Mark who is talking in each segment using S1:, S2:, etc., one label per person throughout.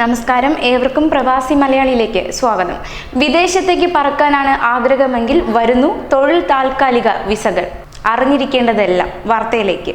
S1: നമസ്കാരം. ഏവർക്കും പ്രവാസി മലയാളിയിലേക്ക് സ്വാഗതം. വിദേശത്തേക്ക് പറക്കാനാണ് ആഗ്രഹമെങ്കിൽ വരുന്നു തൊഴിൽ താൽക്കാലിക വിസകൾ. അറിഞ്ഞിരിക്കേണ്ടതെല്ലാം വാർത്തയിലേക്ക്.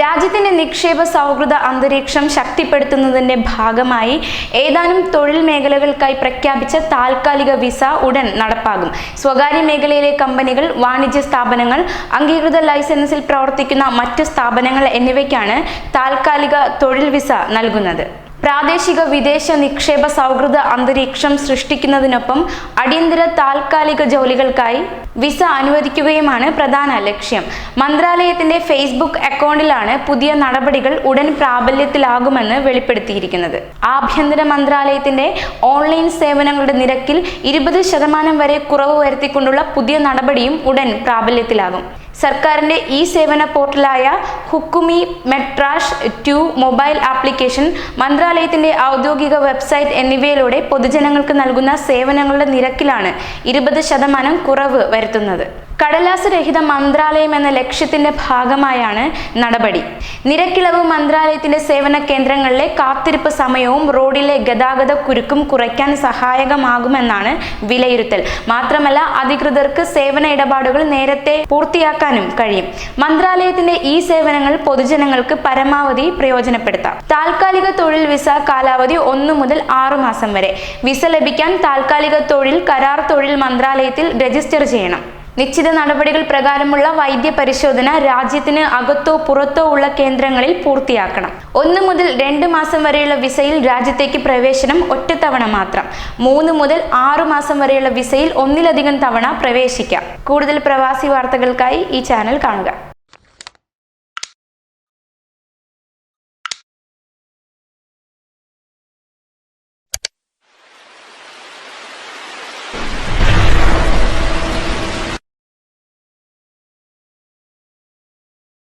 S1: രാജ്യത്തിന്റെ നിക്ഷേപ സൗഹൃദ അന്തരീക്ഷം ശക്തിപ്പെടുത്തുന്നതിന്റെ ഭാഗമായി ഏതാനും തൊഴിൽ മേഖലകൾക്കായി പ്രഖ്യാപിച്ച താൽക്കാലിക വിസ ഉടൻ നടപ്പാകും. സ്വകാര്യ മേഖലയിലെ കമ്പനികൾ വാണിജ്യ സ്ഥാപനങ്ങൾ അംഗീകൃത ലൈസൻസിൽ പ്രവർത്തിക്കുന്ന മറ്റ് സ്ഥാപനങ്ങൾ എന്നിവയ്ക്കാണ് താൽക്കാലിക തൊഴിൽ വിസ നൽകുന്നത്. പ്രാദേശിക വിദേശ നിക്ഷേപ സൗഹൃദ അന്തരീക്ഷം സൃഷ്ടിക്കുന്നതിനൊപ്പം അടിയന്തര താൽക്കാലിക ജോലികൾക്കായി വിസ അനുവദിക്കുകയുമാണ് പ്രധാന ലക്ഷ്യം. മന്ത്രാലയത്തിന്റെ ഫേസ്ബുക്ക് അക്കൗണ്ടിലാണ് പുതിയ നടപടികൾ ഉടൻ പ്രാബല്യത്തിലാകുമെന്ന് വെളിപ്പെടുത്തിയിരിക്കുന്നത്. ആഭ്യന്തര മന്ത്രാലയത്തിന്റെ ഓൺലൈൻ സേവനങ്ങളുടെ നിരക്കിൽ ഇരുപത് ശതമാനം വരെ കുറവ് വരുത്തിക്കൊണ്ടുള്ള പുതിയ നടപടിയും ഉടൻ പ്രാബല്യത്തിലാകും. സർക്കാരിന്റെ ഈ സേവന പോർട്ടലായ Hukoomi Metrash two mobile application മന്ത്രാലയത്തിന്റെ ഔദ്യോഗിക വെബ്സൈറ്റ് എന്നിവയിലൂടെ പൊതുജനങ്ങൾക്ക് നൽകുന്ന സേവനങ്ങളുടെ നിരക്കിലാണ് ഇരുപത് ശതമാനം കുറവ് വരുത്തുന്നത്. കടലാസ് രഹിത മന്ത്രാലയം എന്ന ലക്ഷ്യത്തിന്റെ ഭാഗമായാണ് നടപടി. നിരക്കിളവ് മന്ത്രാലയത്തിന്റെ സേവന കേന്ദ്രങ്ങളിലെ കാത്തിരിപ്പ് സമയവും റോഡിലെ ഗതാഗത കുരുക്കും കുറയ്ക്കാൻ സഹായകമാകുമെന്നാണ് വിലയിരുത്തൽ. മാത്രമല്ല അധികൃതർക്ക് സേവന ഇടപാടുകൾ നേരത്തെ പൂർത്തിയാക്കാനും കഴിയും. മന്ത്രാലയത്തിന്റെ ഈ സേവനങ്ങൾ പൊതുജനങ്ങൾക്ക് പരമാവധി പ്രയോജനപ്പെടുത്താം. താൽക്കാലിക തൊഴിൽ വിസ കാലാവധി ഒന്നു മുതൽ ആറു മാസം വരെ. വിസ ലഭിക്കാൻ താൽക്കാലിക തൊഴിൽ കരാർ തൊഴിൽ മന്ത്രാലയത്തിൽ രജിസ്റ്റർ ചെയ്യണം. നിശ്ചിത നടപടികൾ പ്രകാരമുള്ള വൈദ്യ പരിശോധന രാജ്യത്തിന് അകത്തോ പുറത്തോ ഉള്ള കേന്ദ്രങ്ങളിൽ പൂർത്തിയാക്കണം. ഒന്ന് മുതൽ രണ്ട് മാസം വരെയുള്ള വിസയിൽ രാജ്യത്തേക്ക് പ്രവേശനം ഒറ്റത്തവണ മാത്രം. മൂന്ന് മുതൽ ആറു മാസം വരെയുള്ള വിസയിൽ ഒന്നിലധികം തവണ പ്രവേശിക്കാം. കൂടുതൽ പ്രവാസി വാർത്തകൾക്കായി ഈ ചാനൽ കാണുക.